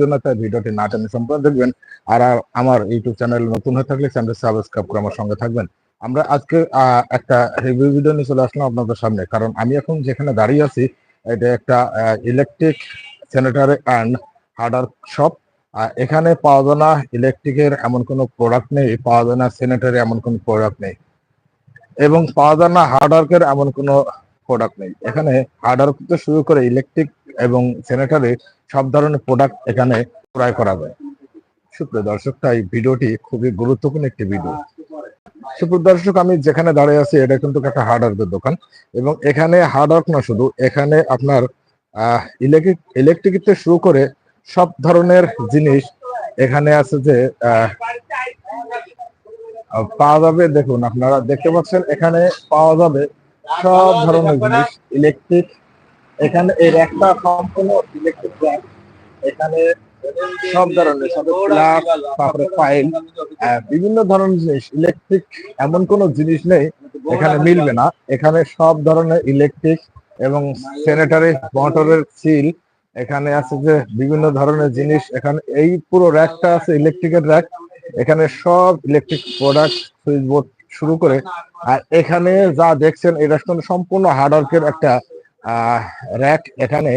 জন্য তাই ভিডিওটি না টেনে সম্পূর্ণ দেখবেন। আর আমার ইউটিউব চ্যানেল নতুন হয়ে থাকলে চ্যানেল সাবস্ক্রাইব করে আমার সঙ্গে থাকবেন। আমরা আজকে একটা রিভিউ ভিডিও নিয়ে চলে আসলাম আপনাদের সামনে। কারণ আমি এখন যেখানে দাঁড়িয়ে আছি, এটা একটা electric sanitary and hardware shop এখানে পাওয়া যায় না ইলেকট্রিকের এমন কোনো প্রোডাক্ট নেই, পাওয়া যায় না স্যানিটারি এমন কোনো প্রোডাক্ট নেই। এবং পাওয়া যায় না হার্ডওয়ার্কের এমন কোনো প্রোডাক্ট নেই। এখানে হার্ডওয়ার্ক থেকে শুরু করে ইলেকট্রিক এবং স্যানিটারি সব ধরনের প্রোডাক্ট এখানে ক্রয় করা যায় সুপ্রিয় দর্শক, তাই ভিডিওটি খুবই গুরুত্বপূর্ণ একটি ভিডিও। সুপ্রিয় দর্শক, আমি যেখানে দাঁড়িয়ে আছি, এটা কিন্তু একটা হার্ডওয়ার্কের দোকান এবং এখানে হার্ডওয়ার্ক না শুধু, এখানে আপনার ইলেকট্রিক ইলেকট্রিক থেকে শুরু করে সব ধরনের জিনিস এখানে আছে যে পাওয়া যাবে। দেখুন, আপনারা দেখতে পাচ্ছেন, এখানে পাওয়া যাবে সব ধরনের জিনিস ইলেকট্রিক এখানে এই র্যাকটা সম্পূর্ণ ইলেকট্রিক র্যাক এখানে সব ধরনের, সব গ্লাস তারপরে ফাইল বিভিন্ন ধরনের জিনিস ইলেকট্রিক এমন কোন জিনিস নেই, এখানে মিলবে না। এখানে সব ধরনের ইলেকট্রিক এবং স্যানিটারি মোটরের সিল এখানে আছে যে বিভিন্ন ধরনের জিনিস, এখানে এই পুরো র্যাকটা আছে ইলেকট্রিকের র্যাক এখানে সব ইলেকট্রিক প্রোডাক্ট সুইচ বোর্ড শুরু করে। আর এখানে যা দেখছেন, এটা কিন্তু সম্পূর্ণ হার্ডওয়ার্কের একটা র্যাক এখানে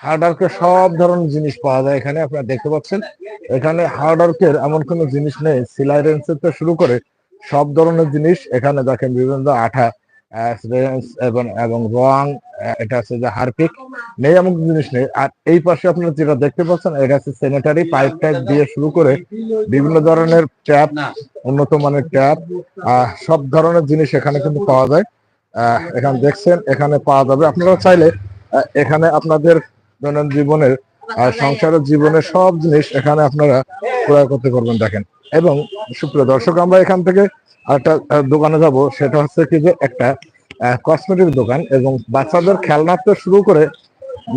হার্ডওয়ার্কের সব ধরনের জিনিস পাওয়া যায়। এখানে আপনারা দেখতে পাচ্ছেন, এখানে হার্ডওয়ার্কের এমন কোনো জিনিস নেই। সিলাই রেঞ্চের থেকে শুরু করে সব ধরনের জিনিস। এখানে দেখেন বিভিন্ন আঠা এবং রং এটা আছে যে হারপিক। নেই এমন জিনিস নেই। আর এই পাশে আপনারা যেটা দেখতে পাচ্ছেন এটা হচ্ছে স্যানিটারি পাইপ টাইপ দিয়ে শুরু করে বিভিন্ন ধরনের ট্যাপ উন্নত মানের ট্যাপ সব ধরনের জিনিস এখানে কিন্তু পাওয়া যায়। আহ, এখানে দেখছেন এখানে পাওয়া যাবে। আপনারা চাইলে এখানে আপনাদের দৈনন্দিন জীবনের সংসারের জীবনের সব জিনিস এখানে আপনারা ক্রয় করতে পারবেন, দেখেন। এবং সুপ্রিয় দর্শক, আমরা এখান থেকে একটা দোকানে যাব। সেটা হচ্ছে কি যে একটা কসমেটিক দোকান এবং বাচ্চাদের খেলনা থেকে শুরু করে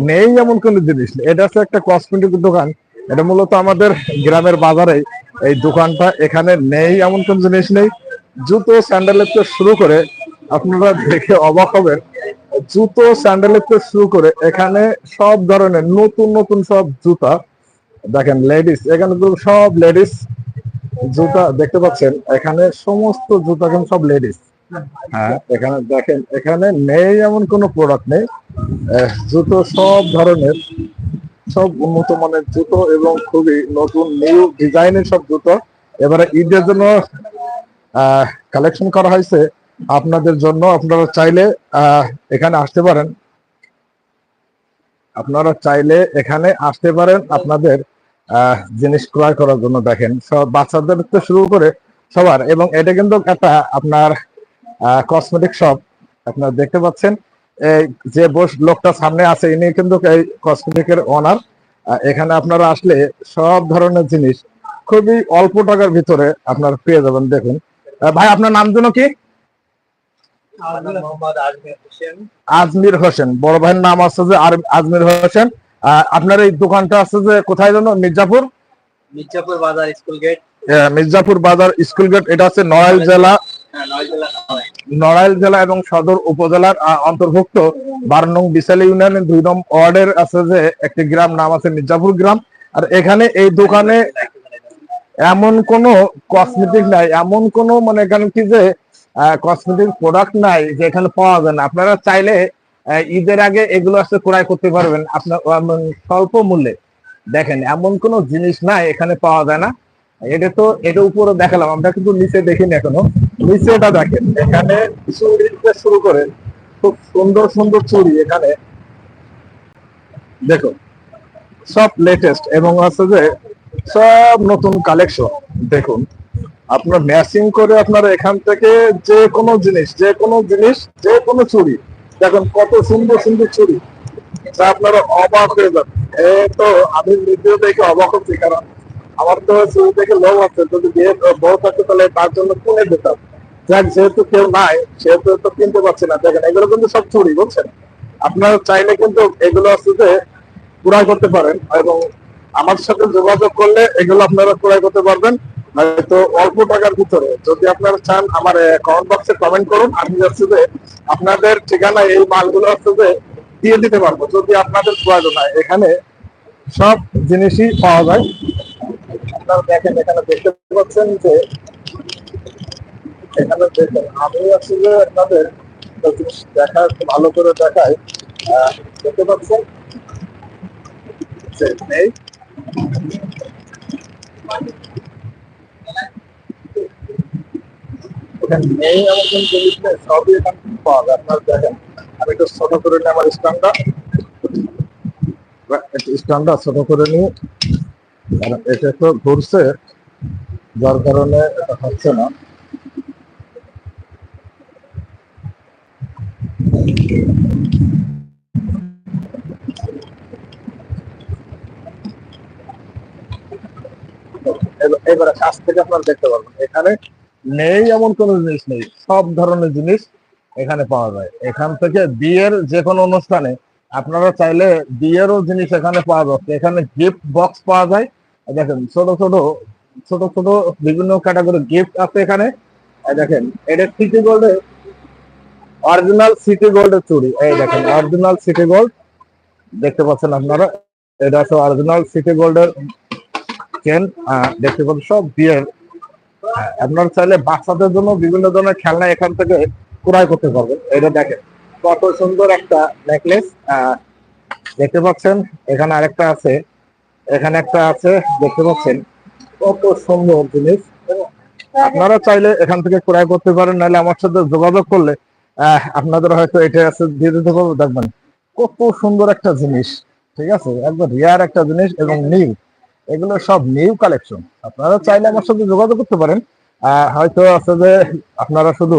নেই এমন কোনো জিনিস এটা হচ্ছে একটা কসমেটিক দোকান। এটা মূলত আমাদের গ্রামের বাজারে এই দোকানটা এখানে নেই এমন কোন জিনিস নেই। জুতো স্যান্ডেলের থেকে শুরু করে, আপনারা দেখে অবাক হবেন, জুতো স্যান্ডেলের থেকে শুরু করে এখানে সব ধরনের নতুন নতুন সব জুতা দেখেন লেডিস এখানে তো সব লেডিস জুতা দেখতে পাচ্ছেন, এখানে সমস্ত জুতা কিন্তু সব লেডিস হ্যাঁ এখানে দেখেন, এখানে নেই এমন কোনো প্রোডাক্ট নেই। জুতো সব ধরনের, সব উন্নত মানের জুতো এবং খুবই নতুন নিউ ডিজাইনের সব জুতো। এবারে ঈদের জন্য কালেকশন করা হয়েছে। আপনাদের জন্য আপনারা চাইলে এখানে আসতে পারেন। আপনারা চাইলে এখানে আসতে পারেন। আপনাদের জিনিস ক্রয় করার জন্য দেখেন। সব বাচ্চাদের থেকে শুরু করে সবার এবং এটা কিন্তু একটা আপনার কসমেটিক শপ আপনারা দেখতে পাচ্ছেন এই যে বস লোকটা সামনে আছে ইনি কিন্তু এই কসমেটিকের ওনার এখানে আপনারা আসলে সব ধরনের জিনিস খুবই অল্প টাকার ভিতরে আপনারা পেয়ে যাবেন দেখুন। ভাই আপনার নাম যেন কি? আজমির হোসেন। বড় ভাইয়ের নাম আছে যে আজমির হোসেন। আপনার এই দোকানটা আছে যে কোথায় যেন? মির্জাপুর? মির্জাপুর বাজার স্কুল গেট। আহ, মির্জাপুর বাজার স্কুল গেট। এটা আছে নড়াইল জেলা। হ্যাঁ নড়াইল জেলা এবং সদর উপজেলার অন্তর্ভুক্ত বারো নং বিশাল ইউনিয়নের দুই নং ওয়ার্ডের আছে যে একটি গ্রাম নাম আছে মির্জাপুর গ্রাম। আর এখানে এই দোকানে এমন কোন কসমেটিক নাই এমন কোন মানে এখানে কি যে কসমেটিক প্রোডাক্ট নাই যে এখানে পাওয়া যায় না। আপনারা চাইলে ঈদের আগে এগুলো আসলে ক্রয় করতে পারবেন। আপনার স্বল্প মূল্যে। দেখেন, এমন কোন জিনিস নাই, এখানে পাওয়া যায় না। এটা তো, এটা উপরে দেখালাম, আমরা কিন্তু নিচে দেখিনি এখনও। নিচে এটা দেখেন, এখানে চুরি শুরু করে খুব সুন্দর সুন্দর চুড়ি এখানে। দেখো সব লেটেস্ট এবং আছে যে সব নতুন কালেকশন দেখুন, আপনার ম্যাচিং করে আপনার এখান থেকে যে কোনো জিনিস, যে কোনো জিনিস, যে কোনো চুড়ি দেখুন, কত সুন্দর সুন্দর চুড়ি যা আপনারা অবাক হয়ে যাবেন। এ তো আমি ভিডিও দেখে অবাক হচ্ছি, কারণ আমার তো চুড়ি দেখে লোভ আছে। যদি বিয়ে বউ থাকতো তাহলে তার জন্য কিনে দিতাম যাক, যেহেতু কেউ নাই, সেহেতু তো কিনতে পারছি না। দেখেন, এগুলো কিন্তু সব চুড়ি বুঝছেন? আপনারা চাইলে কিন্তু এগুলো আছে যে ক্রয় করতে পারেন, এবং আমার সাথে যোগাযোগ করলে এগুলো আপনারা ক্রয় করতে পারবেন। হয়তো অল্প টাকার ভিতরে। যদি আপনারা চান, আমার কমেন্ট বক্সে কমেন্ট করুন। আমি যাচ্ছি যে আপনাদের ঠিকানা এই মালগুলো আছে যে দিয়ে দিতে পারব, যদি আপনাদের প্রয়োজন হয়। এখানে সব জিনিসই পাওয়া যায়। আপনারা দেখেন, এখানে দেখতে পাচ্ছেন যে এখানে দেখেন, আমি আসলে আপনাদের জিনিস দেখা ভালো করে দেখাই দেখতে পাচ্ছেন? যে নেই। থেকে আপনারা আমি একটু ছোট করে আমার ছোট করে নিই। এটা তো ঘুরছে, যার কারণে এটা হচ্ছে না। এবারে কাছ থেকে আপনারা দেখতে পারবেন। এখানে নেই এমন কোনো জিনিস নেই। সব ধরনের জিনিস এখানে পাওয়া যায়। এখান থেকে বিয়ের যে কোনো অনুষ্ঠানে আপনারা চাইলে বিয়েরও জিনিস এখানে পাওয়া যাচ্ছে এখানে গিফট বক্স পাওয়া যায়। দেখেন, ছোট ছোট ছোট ছোট বিভিন্ন ক্যাটাগরি গিফট আছে এখানে। দেখেন, এটা সিটি গোল্ডের অরিজিনাল সিটি গোল্ডের চুড়ি। এই দেখেন অরিজিনাল সিটি গোল্ড দেখতে পাচ্ছেন আপনারা, এটা হচ্ছে অরিজিনাল সিটি গোল্ডের চেন দেখতে পাচ্ছেন, সব বিয়ের আপনারা চাইলে বাচ্চাদের জন্য বিভিন্ন ধরনের খেলনা এখান থেকে ক্রয় করতে পারবেন। এটা দেখেন, কত সুন্দর একটা নেকলেস দেখতে পাচ্ছেন, এখানে আরেকটা আছে, এখানে একটা আছে, দেখতে পাচ্ছেন, কত সুন্দর জিনিস। আপনারা চাইলে এখান থেকে ক্রয় করতে পারেন, নাহলে আমার সাথে যোগাযোগ করলে আপনাদের হয়তো এটা আছে, দিয়ে দিতে পারব। দেখবেন, কত সুন্দর একটা জিনিস, ঠিক আছে? একবার রিয়ার একটা জিনিস এবং নিউ এগুলো সব নিউ কালেকশন আপনারা চাইলে আমার সাথে যোগাযোগ করতে পারেন। হয়তো আছে যে আপনারা শুধু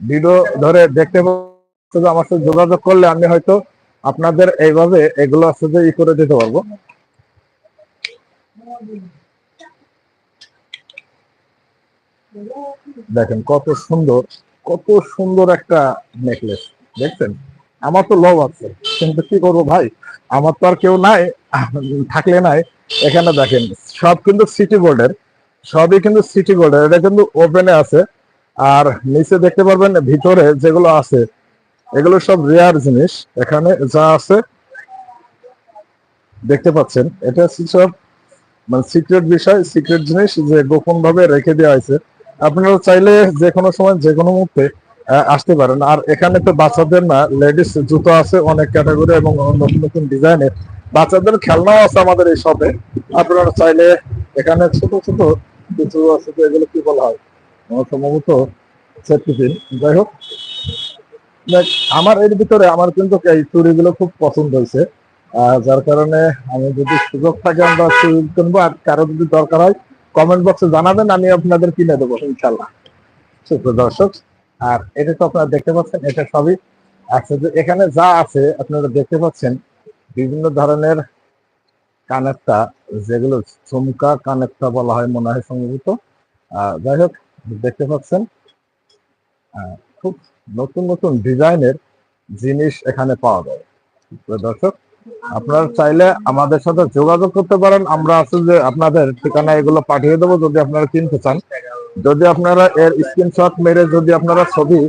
ভিডিও ধরে দেখতে শুধু আমার সাথে যোগাযোগ করলে আমি হয়তো আপনাদের এইভাবে এগুলো আছে যে ই করে দিতে পারব। দেখেন কত সুন্দর কত সুন্দর একটা নেকলেস দেখছেন? আমার তো লোভ আছে, কিন্তু কি করব ভাই? আমার তো আর কেউ নাই, থাকলে নাই। এখানে দেখেন, সব কিন্তু সিটি গোল্ডের সবই কিন্তু সিটি গোল্ডের এটা কিন্তু ওপেনে আছে। আর নিচে দেখতে পারবেন, ভিতরে যেগুলো আছে, এগুলো সব রেয়ার জিনিস। এখানে যা আছে, দেখতে পাচ্ছেন। এটা সব মানে সিক্রেট বিষয় সিক্রেট জিনিস যে গোপন ভাবে রেখে দেওয়া হয়েছে। আপনারা চাইলে যে কোনো সময়, যে কোনো মুহূর্তে আসতে পারেন। আর এখানে তো বাচ্চাদের না লেডিস জুতো আছে অনেক ক্যাটাগরি এবং নতুন নতুন ডিজাইনের বাচ্চাদের খেলনাও আছে আমাদের এই শপে আপনারা চাইলে এখানে ছোট ছোট কিছু আছে তো এগুলো কি বলা হয়? সম্ভবত সেফটি পিন যাই হোক আমার এর ভিতরে আমার কিন্তু এই চুড়িগুলো খুব পছন্দ হয়েছে। যার কারণে আমি যদি সুযোগ থাকে আমরা চুড়ি কিনবো। আর কারও যদি দরকার হয় কমেন্ট বক্সে জানাবেন, আমি আপনাদের কিনে দেবো ইনশাল্লাহ সুপ্রিয় দর্শক, আর এটা তো আপনারা দেখতে পাচ্ছেন, এটা সবই। যে এখানে যা আছে আপনারা দেখতে পাচ্ছেন বিভিন্ন ধরনের কানেক্টা, যেগুলো চুমকা কানেক্টা বলা হয় মনে হয় সম্ভবত যাই হোক, দেখতে পাচ্ছেন খুব নতুন নতুন ডিজাইনের জিনিস এখানে পাওয়া যায়। দর্শক, আপনারা চাইলে আমাদের সাথে যোগাযোগ করতে পারেন। আমরা আছে যে আপনাদের ঠিকানা এগুলো পাঠিয়ে দেবো যদি আপনারা কিনতে চান। যদি আপনারা এর স্ক্রিনশট মেরে যদি আপনারা ছবি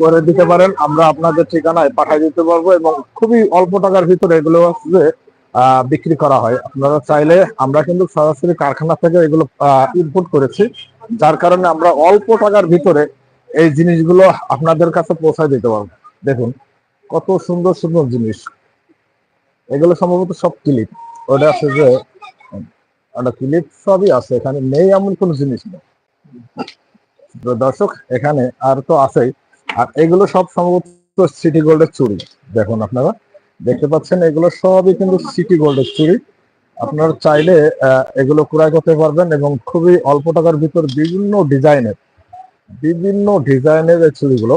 করে দিতে পারেন। আমরা আপনাদের ঠিকানায় পাঠিয়ে দিতে পারব এবং খুবই অল্প টাকার ভিতরে এগুলো যে, বিক্রি করা হয়। আপনারা চাইলে আমরা কিন্তু সরাসরি কারখানা থেকে এগুলো ইনপুট করেছি। যার কারণে আমরা অল্প টাকার ভিতরে এই জিনিসগুলো আপনাদের কাছে পৌঁছায় দিতে পারব। দেখুন কত সুন্দর সুন্দর জিনিস। এগুলো সম্ভবত সব ক্লিপ। ওটা আছে যে ওটা ক্লিপ সবই আছে। এখানে নেই এমন কোনো জিনিস নেই। দর্শক, এখানে আর তো আছেই। আর এগুলো সব সম্ভবত সিটি গোল্ডের চুড়ি। দেখুন আপনারা, দেখতে পাচ্ছেন এগুলো সবই কিন্তু সিটি গোল্ডের চুড়ি। আপনারা চাইলে এগুলো ক্রয় করতে পারবেন এবং খুবই অল্প টাকার ভিতর বিভিন্ন ডিজাইনের বিভিন্ন ডিজাইনের এই চুড়িগুলো।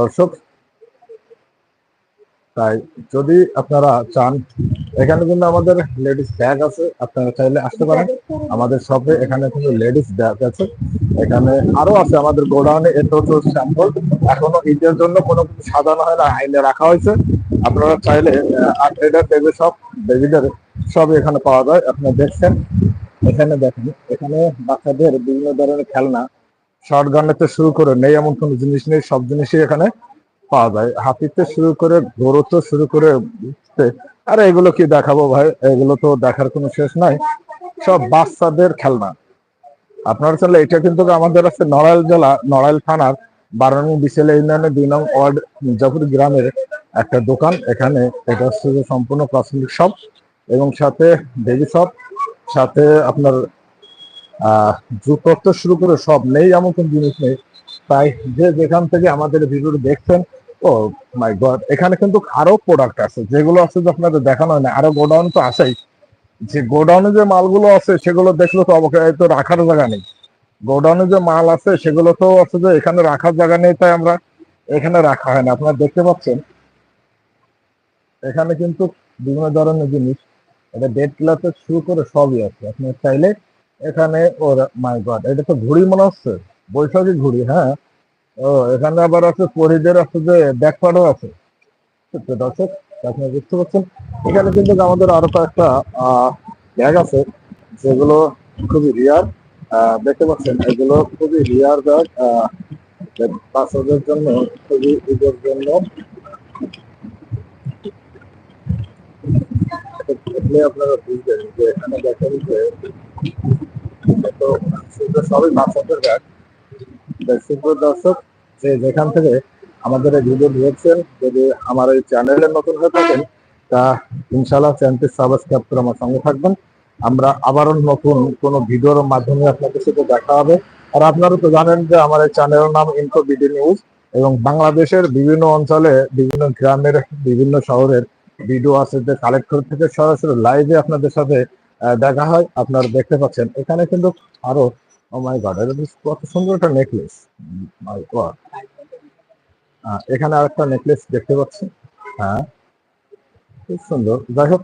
দর্শক তাই যদি আপনারা চান, এখানে কিন্তু আমাদের লেডিস ব্যাগ আছে, আপনারা চাইলে আসতে পারেন। আমাদের শপে এখানে কিন্তু লেডিস ব্যাগ আছে। এখানে আরও আছে আমাদের গোডাউনে হচ্ছে স্যাম্পল এখনও ঈদের জন্য কোনো কিছু সাজানো হয় না, আইনে রাখা হয়েছে। আপনারা চাইলে আর বেবি শপ বেবিদের সবই এখানে পাওয়া যায়। আপনারা দেখছেন, এখানে দেখেন, এখানে বাচ্চাদের বিভিন্ন ধরনের খেলনা শর্ট গানেতে শুরু করে নেই এমন কোনো জিনিস নেই, সব জিনিসই এখানে পাওয়া যায়। হাতিতে শুরু করে গরুতে শুরু করে আরে এগুলো কি দেখাবো ভাই? এগুলো তো দেখার কোনো শেষ নাই। সব বাচ্চাদের খেলনা। আপনার চলে এটা কিন্তু আমাদের আছে নড়াইল জেলা, নড়াইল থানার বারো নং ইউনিয়নের দুই নং ওয়ার্ড মির্জাপুর গ্রামের একটা দোকান। এখানে এটা হচ্ছে সম্পূর্ণ প্রাথমিক শপ এবং সাথে বেবি শপ সাথে আপনার জুতোর শুরু করে সব নেই, এমন কোন জিনিস নেই। তাই যে যেখান থেকে আমাদের ভিডিও দেখছেন ও মাই গড এখানে কিন্তু আরও প্রোডাক্ট আছে, যেগুলো আছে যে আপনাদের দেখানো হয় না, আরও গোডাউন তো আছেই। যে গোডাউনে যে মালগুলো আছে, সেগুলো দেখলে তো অবকাশ তো রাখার জায়গা নেই। গোডাউনে যে মাল আছে সেগুলো তো আছে যে এখানে রাখার জায়গা নেই, তাই আমরা এখানে রাখা হয় না। আপনারা দেখতে পাচ্ছেন? এখানে কিন্তু বিভিন্ন ধরনের জিনিস, এটা ডেট ক্লাসে শুরু করে সবই আছে। আপনি চাইলে এখানে ওর মাই গড এটা তো ঘুড়ি মনে হচ্ছে, বৈশাখী ঘুড়ি হ্যাঁ? ও, এখানে আবার আছে পরিদের আছে যে ব্যাকপার্টও আছে। দর্শক, আপনি বুঝতে পারছেন? এখানে কিন্তু আমাদের আরও কয়েকটা ব্যাগ আছে, যেগুলো খুবই রিয়ার দেখতে পাচ্ছেন, এগুলো খুবই রিয়ার ব্যাগ বাচ্চাদের জন্য খুবই ঈদের জন্য আপনারা বুঝবেন যে এখানে দেখেন যে সবই বাচ্চাদের ব্যাগ। দর্শক যেখান থেকে আমাদের এই ভিডিও দেখছেন, যদি আমার এই চ্যানেলে নতুন হয়ে থাকেন, তা ইনশাআল্লাহ চ্যানেলটি সাবস্ক্রাইব করে আমার সঙ্গে থাকবেন। আমরা আবারও নতুন কোনো ভিডিওর মাধ্যমে আপনাদের সাথে দেখা হবে। আর আপনারা তো জানেন যে আমার এই চ্যানেলের নাম ইনফো বিডি নিউজ এবং বাংলাদেশের বিভিন্ন অঞ্চলে, বিভিন্ন গ্রামের, বিভিন্ন শহরের ভিডিও আছে যে কালেক্ট করে থেকে সরাসরি লাইভে আপনাদের সাথে দেখা হয়। আপনারা দেখতে পাচ্ছেন। এখানে কিন্তু আরও ও মাই গড এটা কত সুন্দর একটা নেকলেস মাই গড এখানে আরেকটা নেকলেস দেখতে পাচ্ছি। হ্যাঁ খুব সুন্দর। যাই হোক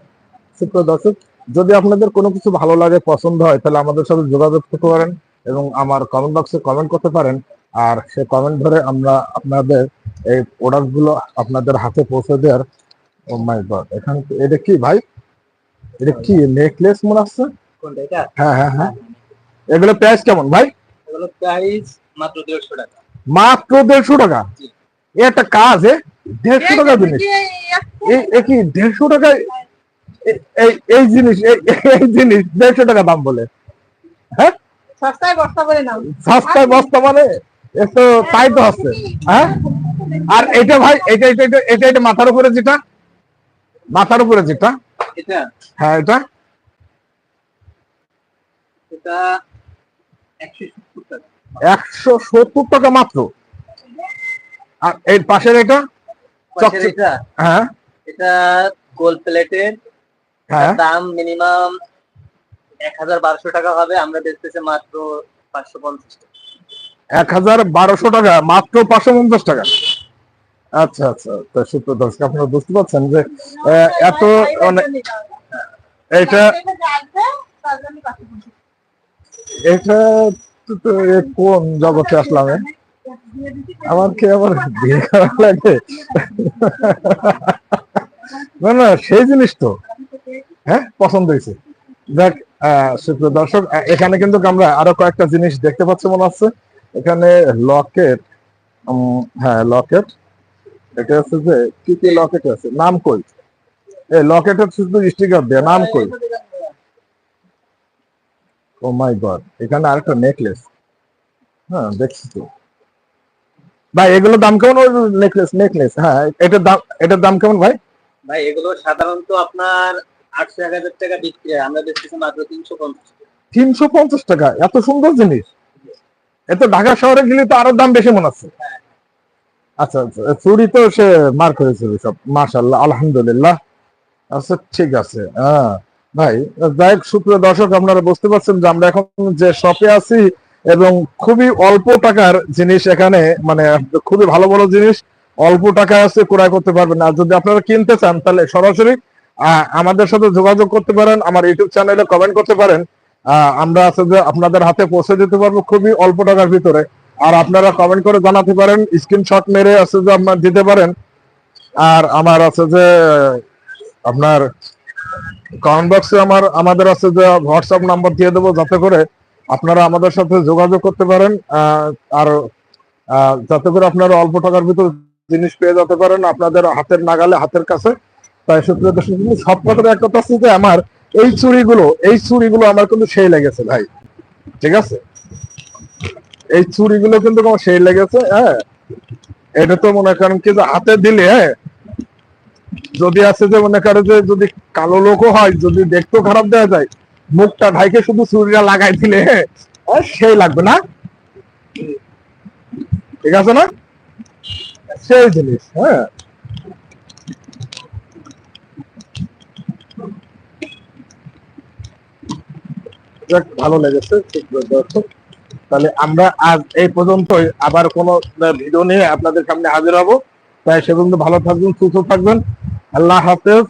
সুপ্রিয় দর্শক যদি আপনাদের কোনো কিছু ভালো লাগে পছন্দ হয় তাহলে আমাদের সাথে যোগাযোগ করতে পারেন এবং আমার কমেন্ট বক্সে কমেন্ট করতে পারেন। আর সে কমেন্ট ধরে আমরা আপনাদের এই প্রোডাক্টগুলো আপনাদের হাতে পৌঁছে দেওয়ার ও মাই গড এখানে এটা কি ভাই? এটা কি? নেকলেস মনে হচ্ছে? হ্যাঁ হ্যাঁ হ্যাঁ। এগুলো প্রাইস কেমন ভাই? এগুলো প্রাইস মাত্র দেড়শো টাকা। মাত্র দেড়শো টাকা? এ একটা কাজ এ দেড়শো টাকা জিনিস। এই কি দেড়শো টাকায় এ- এই এই জিনিস এই- জিনিস দেড়শো টাকা দাম বলে। হ্যাঁ? সস্তায় বস্তা করে নাও। সস্তায় বস্তা মানে তো তাই তো হচ্ছে। হ্যাঁ? আর এটা ভাই এটা এটা এটা এটা এটা মাথার উপরে যেটা? মাথার উপরে যেটা? এটা? হ্যাঁ এটা? এটা একশো সত্তর টাকা মাত্র। আর এর পাশের এটা? হ্যাঁ। এটা গোল্ড প্লেটের। হ্যাঁ। দাম মিনিমাম এক হাজার বারোশো টাকা হবে। আমরা বেচতেছি মাত্র পাঁচশো পঞ্চাশ টাকা। এক হাজার বারোশো টাকা? মাত্র পাঁচশো পঞ্চাশ টাকা? আচ্ছা আচ্ছা। তো সূত্র দর্শক আপনারা বুঝতে পারছেন যে আহ, এত মানে এটা এটা তো- কোন জগতে আসলাম? আমার কি আবার বিয়ে করা লাগে। না না, সেই জিনিস তো। হ্যাঁ পছন্দ হয়েছে। দেখ সুপ্র দর্শক এখানে কিন্তু আমরা আরও কয়েকটা জিনিস দেখতে পাচ্ছি মনে হচ্ছে। এখানে লকেট হ্যাঁ লকেট। এটা হচ্ছে যে, কি কি লকেট আছে? নাম কই এই লকেটের শুধু স্টিকার দেয়া নাম কই ও মাই গড এখানে আরেকটা নেকলেস হ্যাঁ দেখছি তো। ভাই এগুলো দাম কেমন নেকলেস নেকলেস হ্যাঁ এটার দাম এটার দাম কেমন ভাই? ভাই এগুলো সাধারণত আপনার আটশো এক হাজার টাকা বিক্রি হয়। আমরা মাত্র তিনশো পঞ্চাশ টাকা। তিনশো পঞ্চাশ টাকা? এত সুন্দর জিনিস। এত ঢাকা শহরে গেলে তো আরও দাম বেশি মনে হচ্ছে। আচ্ছা আচ্ছা চুরি তো সে মার করেছে সব মাশাল্লাহ আলহামদুলিল্লাহ। আচ্ছা ঠিক আছে হ্যাঁ। ভাই, যাই হোক, সুপ্রিয় দর্শক, আপনারা বুঝতে পারছেন যে আমরা এখন যে শপে আছি এবং খুবই অল্প টাকার জিনিস এখানে মানে খুবই ভালো ভালো জিনিস অল্প টাকা আছে, ক্রয় করতে পারবেন। আর যদি আপনারা কিনতে চান, তাহলে সরাসরি আমাদের সাথে যোগাযোগ করতে পারেন, আমার ইউটিউব চ্যানেলে কমেন্ট করতে পারেন। আমরা আছে যে আপনাদের হাতে পৌঁছে দিতে পারব খুবই অল্প টাকার ভিতরে। আর আপনারা কমেন্ট করে জানাতে পারেন স্ক্রিনশট মেরে আছে যে আপনার দিতে পারেন। আর আমার আছে যে, আপনার কমেন্ট বক্সে আমার, আমাদের আছে যে হোয়াটসঅ্যাপ নাম্বার দিয়ে দেবো যাতে করে আপনারা আমাদের সাথে যোগাযোগ করতে পারেন আর যাতে করে আপনারা অল্প টাকার ভিতর জিনিস পেয়ে যেতে পারেন আপনাদের হাতের নাগালে, হাতের কাছে। তাই সুপ্রিয় দর্শক সব কথার এক কথা যে আমার এই চুড়িগুলো এই চুড়িগুলো আমার কিন্তু সেই লেগেছে ভাই। ঠিক আছে? এই চুড়িগুলো কিন্তু আমার সেই লেগেছে হ্যাঁ। এটা তো মনে করেন কি যে হাতে দিলে হ্যাঁ যদি আছে যে মনে করে যে যদি কালো লোকও হয়, যদি দেখতেও খারাপ দেওয়া যায়, মুখটা ঢাইকে শুধু চুড়িটা লাগাই দিলে সেই লাগবে না? ঠিক আছে না? সেই জিনিস হ্যাঁ। ভালো লেগেছে তাহলে আমরা আজ এই পর্যন্তই। আবার কোনো ভিডিও নিয়ে আপনাদের সামনে হাজির হব। তাই সে পর্যন্ত ভালো থাকবেন, সুস্থ থাকবেন। আল্লাহ হাফেজ।